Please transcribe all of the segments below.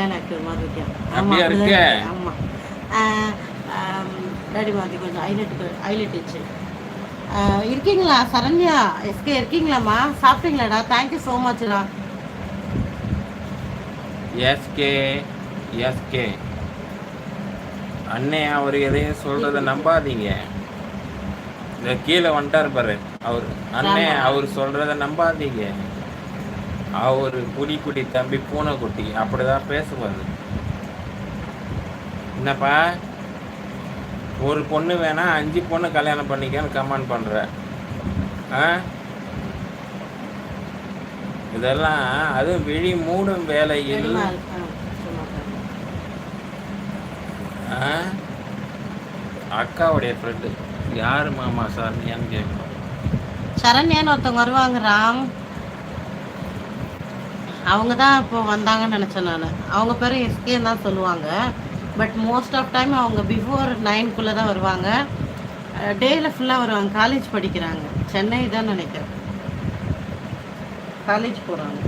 மலையாள ஆக்டர் மாதிரி இருக்கேன் அப்படியா இருக்க? ஆமாம் டாடி மாதிரி கொஞ்சம் ஐலெட் ஐலெட் வச்சு ஆஹ் இருக்கீங்களா? சரண்யா எஸ்கே இருக்கீங்களாம்மா? சாப்பிட்டீங்களாடா? தேங்க்யூ ஸோ மச்டா எஸ்கே எஸ்கே அண்ணே அவர் எதையும் சொல்றத நம்பாதீங்க. இந்த கீழே வந்துட்டார் பாரு. அவர் அண்ணே. அவர் சொல்றத நம்பாதீங்க. அவர் புலிக்குட்டி தம்பி பூனைக்குட்டி அப்படிதான் பேசுவாரு. என்னப்பா? ஒரு பொண்ணு வேணா அஞ்சு பொண்ணு கல்யாணம் பண்ணிக்கன்னு கமெண்ட் பண்ற. ஆ? இதெல்லாம் அதுவும் விழி மூடும் வேலையில்? அக்காவுடைய ஃப்ரெண்டு யார் மாமா சார்னியான்னு கேட்கணும். சரண்யான்னு ஒருத்தவங்க வருவாங்க ராம். அவங்க தான் இப்போ வந்தாங்கன்னு நினச்சேன் நான். அவங்க பேர் எஸ்கேன்னு தான் சொல்லுவாங்க. பட் மோஸ்ட் ஆஃப் டைம் அவங்க பிஃபோர் நைன்குள்ளே தான் வருவாங்க. டேயில் ஃபுல்லாக வருவாங்க. காலேஜ் படிக்கிறாங்க. சென்னை தான் நினைக்கிறேன். காலேஜ் போகிறாங்க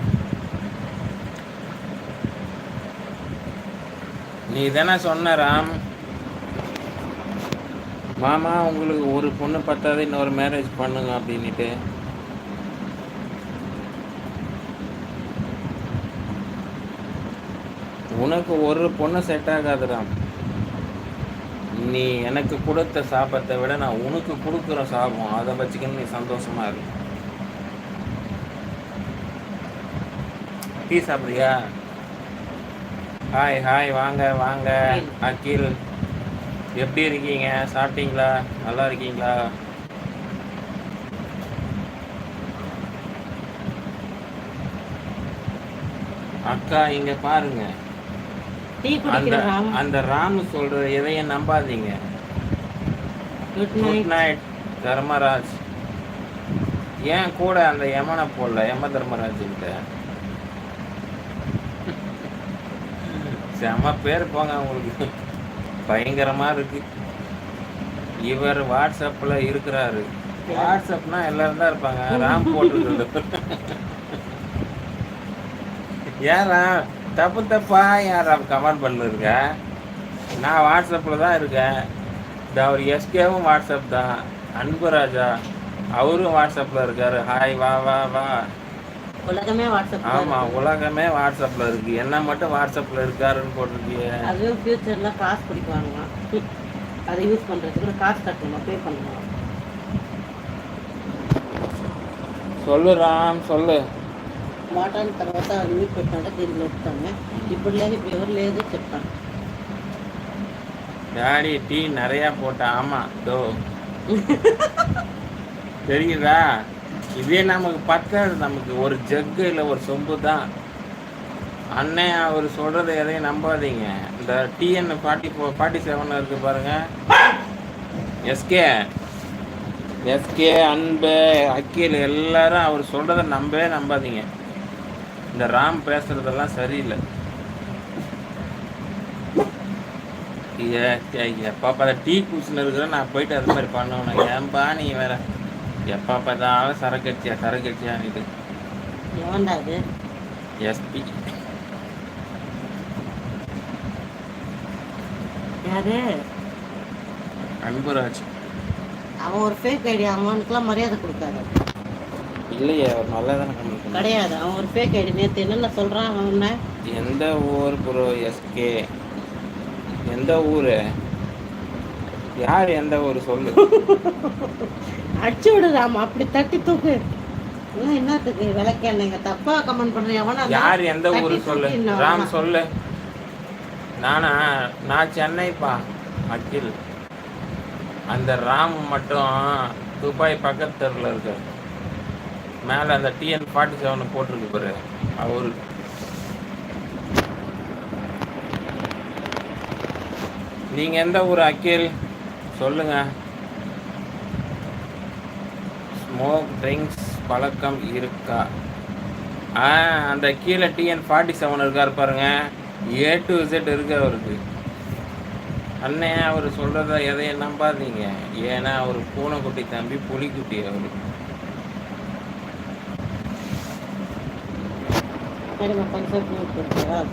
நீ தானே சொன்ன ராம். மாமா உங்களுக்கு ஒரு பொண்ணு பத்தாவது இன்னொரு மேரேஜ் பண்ணுங்க அப்படின்ட்டு உனக்கு ஒரு பொண்ணு செட் ஆகாதுடா. நீ எனக்கு கொடுத்த சாபத்தை விட நான் உனக்கு கொடுக்குற சாபம் அதை வச்சுக்கின்னு நீ சந்தோஷமா இருக்கு டீ சாப்பிட்றியா? ஹாய் ஹாய் வாங்க வாங்க அகில். எப்படி இருக்கீங்க? சாப்பிட்டீங்களா? நல்லா இருக்கீங்களா? அக்கா இங்க பாருங்க. அந்த அந்த ராம் சொல்ற எதையும் நம்பாதீங்க. Good night Dharmaraj. ஏன் கூட அந்த யமனை போடல யம தர்மராஜ் கிட்ட செம பேர் போங்க உங்களுக்கு பயங்கரமா இருக்கு. இவர் வாட்ஸ்அப்ல இருக்கிறாரு. வாட்ஸ்அப்னா எல்லாரும் தான் இருப்பாங்க. ராம் போட்டுருக்குறது. ஏறா தப்பு தப்பா யாரா கமெண்ட் பண்ணிருக்க? நான் வாட்ஸ்அப்பில் தான் இருக்கேன். இந்த அவர் எஸ்கேவும் வாட்ஸ்அப் தான். அன்புராஜா அவரும் வாட்ஸ்அப்பில் இருக்காரு. ஹாய் வா வா வா. உலகமே வாட்ஸ்அப் ஆமாம் உலகமே வாட்ஸ்அப்பில் இருக்கு. என்ன மட்டும் வாட்ஸ்அப்பில் இருக்காருன்னு போட்டிருக்கிய. அதுவும் ஃபியூச்சரில் காசு பிடிக்குவாங்களாம் அதை யூஸ் பண்ணுறதுக்கு காசு கட்டணும்? பே பண்ணணும்? சொல்லு ராம் சொல்லு. మాట్లాడిన తర్వాత మ్యూట్ పెట్టినట్టు దీనికి వస్తాను ఇప్పుడు లేదు ఇప్పుడు ఎవరు లేదు చెప్తాను டாடி டீ நிறையா போட்டேன் ஆமாம் தோ தெரியுதா இதே நமக்கு பத்தாது நமக்கு ஒரு ஜக்கு இல்லை ஒரு சொம்பு தான் அண்ணன் அவர் சொல்கிறத எதையும் நம்பாதீங்க இந்த TN forty four forty seven இருக்கு பாருங்க எஸ்கே எஸ்கே அன்பு அக்கீல் எல்லாரும் அவர் சொல்கிறத நம்பவே நம்பாதீங்க இந்த ராம் பேசுறதெல்லாம் சரியில்லை. எப்போ பார்த்தா டீ குடிச்சில் இருக்கிற நான் போயிட்டு அது மாதிரி பண்ணணும். ஏன்பா நீ வேற? எப்போ பார்த்தாலும் சரக்கட்சியா சரக்கட்சியான்னு இது? எஸ்பி. யாரு? அன்புராஜ். அவன் ஒரு ஃபேக் ஐடி அவனுக்குலாம் மரியாதை கொடுக்காது. இல்லையே அவர் நல்லா தானே கமெண்ட் கிடையாது. அவன் ஒரு ஃபேக் ஐடி நேற்று என்னென்ன சொல்கிறான் அவன் எந்த ஊர் ப்ரோ எஸ்கே எந்த ஊர்? யார் எந்த ஊர் சொல்லு. அடிச்சு விடுறாமா? அப்படி தட்டி தூக்கு. என்னத்துக்கு விளக்கேன்னுங்க தப்பா கமெண்ட் பண்ற எவனா யார் எந்த ஊர் சொல்லு. ராம். சொல்லு. நானா நான் சென்னைப்பா அகில் அந்த ராம் மட்டும் துபாய் பக்கத்து தெருவில் இருக்கார். மேலே அந்த டிஎன் ஃபார்ட்டி செவன் போட்டிருக்கு பாரு. அவரு. நீங்க எந்த ஊர் அக்கீல் சொல்லுங்க. ஸ்மோக் ட்ரிங்க்ஸ் பழக்கம் இருக்கா? ஆ அந்த கீழே டிஎன் ஃபார்ட்டி செவன் இருக்கார் பாருங்க. ஏ டு இசட் இருக்கு அவருக்கு. அண்ணே அவர் சொல்கிறத எதையும் நம்பாதீங்க. ஏன்னா அவர் பூனைக்குட்டி தம்பி புலிக்குட்டி அவர். ત્યારે પંચોતેર